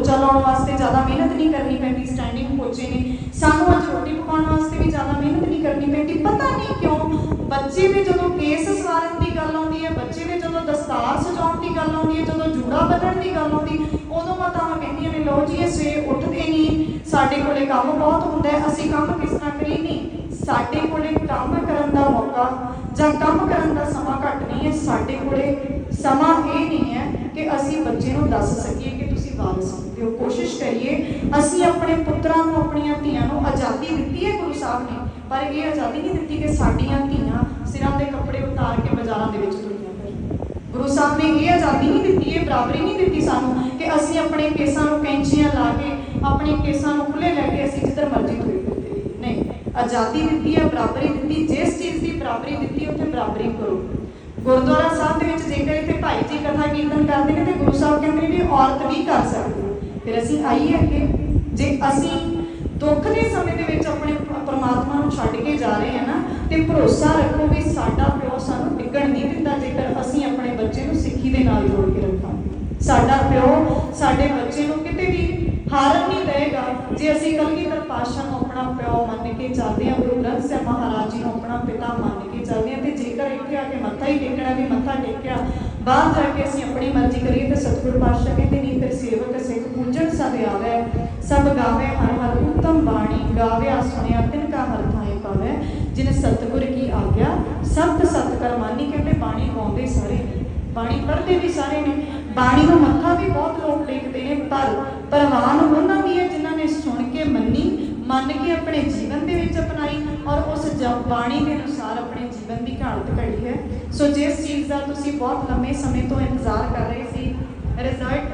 ਪੋਚਾ ਲਾਉਣ ਵਾਸਤੇ ਜ਼ਿਆਦਾ ਮਿਹਨਤ ਨਹੀਂ ਕਰਨੀ ਪੈਂਦੀ ਸਟੈਂਡਿੰਗ ਪੋਚੇ ਨੇ। ਸਾਨੂੰ ਅੱਜ ਰੋਟੀ ਪਕਾਉਣ ਵਾਸਤੇ ਵੀ ਜ਼ਿਆਦਾ ਮਿਹਨਤ ਨਹੀਂ ਕਰਨੀ ਪੈਂਦੀ। ਪਤਾ ਨਹੀਂ ਕਿਉਂ ਬੱਚੇ ਵੀ ਜਦੋਂ ਕੇਸ ਸਵਾਰਨ ਦੀ ਗੱਲ ਆਉਂਦੀ ਹੈ, ਬੱਚੇ ਵੀ ਜਦੋਂ ਦਸਤਾਰ ਸਜਾਉਣ ਦੀ ਗੱਲ ਆਉਂਦੀ ਹੈ, ਜਦੋਂ ਜੂੜਾ ਬੰਨਣ ਦੀ ਗੱਲ ਆਉਂਦੀ, ਉਦੋਂ ਮੈਂ ਮਾਤਾਵਾਂ ਕਹਿੰਦੀਆਂ ਨੇ, ਲਓ ਜੀ, ਇਹ ਸਵੇਰ ਉੱਠਦੇ ਨਹੀਂ ਸਾਡੇ ਕੋਲੇ ਕੰਮ ਬਹੁਤ ਹੁੰਦਾ ਹੈ, ਅਸੀਂ ਕੰਮ ਕਿਸ ਤਰ੍ਹਾਂ ਕਰੀ ਨਹੀਂ, ਸਾਡੇ ਕੋਲੇ ਕੰਮ ਕਰਨ ਦਾ ਮੌਕਾ ਜਾਂ ਕੰਮ ਕਰਨ ਦਾ ਸਮਾਂ ਘੱਟ ਨਹੀਂ ਹੈ, ਸਾਡੇ ਕੋਲੇ ਸਮਾਂ ਇਹ ਨਹੀਂ ਹੈ ਕਿ ਅਸੀਂ ਬੱਚੇ ਨੂੰ ਦੱਸ ਸਕੀਏ ਕਿ ਤੁਸੀਂ ਵਾਰਸ ਸਕਦੇ ਹੋ ਅਸੀਂ ਆਪਣੇ ਪੁੱਤਰਾਂ ਨੂੰ, ਆਪਣੀਆਂ ਧੀਆਂ ਨੂੰ ਆਜ਼ਾਦੀ ਦਿੱਤੀ ਹੈ ਗੁਰੂ ਸਾਹਿਬ ਨੇ। ਪਰ ਇਹ ਆਜ਼ਾਦੀ ਨਹੀਂ ਦਿੱਤੀ ਕਿ ਸਾਡੀਆਂ ਧੀਆਂ ਸਿਰਾਂ ਦੇ ਕੱਪੜੇ ਉਤਾਰ ਕੇ ਬਾਜ਼ਾਰਾਂ ਦੇ ਵਿੱਚ ਤੁਰੀਆਂ ਫਿਰਨ। ਗੁਰੂ ਸਾਹਿਬ ਨੇ ਇਹ ਆਜ਼ਾਦੀ ਨਹੀਂ ਦਿੱਤੀ, ਇਹ ਬਰਾਬਰੀ ਨਹੀਂ ਦਿੱਤੀ ਸਾਨੂੰ ਕਿ ਅਸੀਂ ਆਪਣੇ ਕੇਸਾਂ ਨੂੰ ਕੈਂਚੀਆਂ ਲਾ ਕੇ, ਆਪਣੇ ਕੇਸਾਂ ਨੂੰ ਖੁੱਲੇ ਲੈ ਕੇ ਅਸੀਂ ਜਿੱਧਰ ਮਰਜ਼ੀ ਤੁਰੇ ਫਿਰਦੇ ਨਹੀਂ, ਆਜ਼ਾਦੀ ਦਿੱਤੀ ਹੈ, ਬਰਾਬਰੀ ਦਿੱਤੀ, ਜਿਸ ਚੀਜ਼ ਦੀ ਬਰਾਬਰੀ ਦਿੱਤੀ, ਉੱਥੇ ਬਰਾਬਰੀ ਕਰੋ। ਗੁਰਦੁਆਰਾ ਸਾਹਿਬ ਦੇ ਵਿੱਚ ਜੇਕਰ ਇੱਥੇ ਭਾਈ ਜੀ ਕਥਾ ਕੀਰਤਨ ਕਰਦੇ ਨੇ, ਤੇ ਗੁਰੂ ਸਾਹਿਬ ਕਹਿੰਦੇ ਨੇ ਵੀ ਔਰਤ ਵੀ ਕਰ ਸਕਦੀ ਫਿਰ ਅਸੀਂ ਆਈਏ ਅੱਗੇ। ਜੇ ਅਸੀਂ ਦੁੱਖ ਦੇ ਸਮੇਂ ਦੇ ਵਿੱਚ ਆਪਣੇ ਪ- ਪ੍ਰਮਾਤਮਾ ਨੂੰ ਛੱਡ ਕੇ ਜਾ ਰਹੇ ਹਾਂ ਨਾ, ਤੇ ਭਰੋਸਾ ਰੱਖੋ ਵੀ ਸਾਡਾ ਪਿਓ ਸਾਨੂੰ ਡਿੱਗਣ ਨਹੀਂ ਦਿੰਦਾ, ਜੇਕਰ ਅਸੀਂ ਆਪਣੇ ਬੱਚੇ ਨੂੰ ਸਿੱਖੀ ਦੇ ਨਾਲ ਜੋੜ ਕੇ ਰੱਖਾਂਗੇ। ਸਾਡਾ ਪਿਓ ਸਾਡੇ ਬੱਚੇ ਨੂੰ ਕਿਤੇ ਵੀ ਹਾਰਨ ਨਹੀਂ ਦੇਗਾ ਜੇ ਅਸੀਂ ਕਲਗੀਧਰ ਪਾਤਸ਼ਾਹ ਨੂੰ ਆਪਣਾ ਪਿਓ ਮੰਨ ਕੇ ਚੱਲਦੇ ਹਾਂ, ਗੁਰੂ ਗ੍ਰੰਥ ਸਾਹਿਬ ਮਹਾਰਾਜ ਜੀ ਨੂੰ ਆਪਣਾ ਪਿਤਾ ਮੰਨ ਕੇ ਚੱਲਦੇ ਹਾਂ, ਤੇ ਜੇਕਰ ਇੱਥੇ ਆ ਕੇ ਮੱਥਾ ਹੀ ਟੇਕਣਾ ਵੀ ਮੱਥਾ ਟੇਕਿਆ, ਬਾਹਰ ਜਾ ਕੇ ਅਸੀਂ ਆਪਣੀ ਮਰਜ਼ੀ ਕਰੀਏ ਤੇ ਸਤਿਗੁਰ ਪਾਤਸ਼ਾਹ ਕਹਿੰਦੇ ਨਹੀਂ, ਫਿਰ ਸੇਵਕ ਸਿੱਖ ਪੂਜਣ ਸਭ ਆਵੇ ਸਭ ਗਾਵੇ ਹਰ ਹਰ ਉੱਤਮ ਬਾਣੀ ਗਾਵਿਆ ਸੁਣਿਆ ਤਿਨ ਕਾ ਹਰ ਥਾਏ ਪਾਵੇ ਜਿਨ ਸਤਿਗੁਰ ਕੀ ਆਗਿਆ ਸਬਦ ਸਤ ਕਰਮਾਨੀ ਕਹਿੰਦੇ ਬਾਣੀ ਗਾਉਂਦੇ ਸਾਰੇ ਨੇ। ਬਾਣੀ ਪੜ੍ਹਦੇ ਵੀ ਸਾਰੇ ਨੇ। ਬਾਣੀ ਨੂੰ ਮੱਥਾ ਵੀ ਬਹੁਤ ਲੋਕ ਟੇਕਦੇ ਨੇ, ਪਰ ਪ੍ਰਵਾਨ ਉਹਨਾਂ ਦੀ ਹੈ ਜਿਨ੍ਹਾਂ ਨੇ ਸੁਣ ਕੇ ਮੰਨੀ, ਮੰਨ ਕੇ ਆਪਣੇ ਜੀਵਨ ਦੇ ਵਿੱਚ ਅਪਣਾਈ ਔਰ ਉਸ ਜ- ਬਾਣੀ ਦੇ ਅਨੁਸਾਰ ਆਪਣੇ ਜੀਵਨ ਦੀ ਘਾਲਤ ਘੜੀ ਹੈ। ਸੋ ਜਿਸ ਚੀਜ਼ ਦਾ ਤੁਸੀਂ ਬਹੁਤ ਲੰਮੇ ਸਮੇਂ ਤੋਂ ਇੰਤਜ਼ਾਰ ਕਰ ਰਹੇ ਸੀ ਰਿਜ਼ਲਟ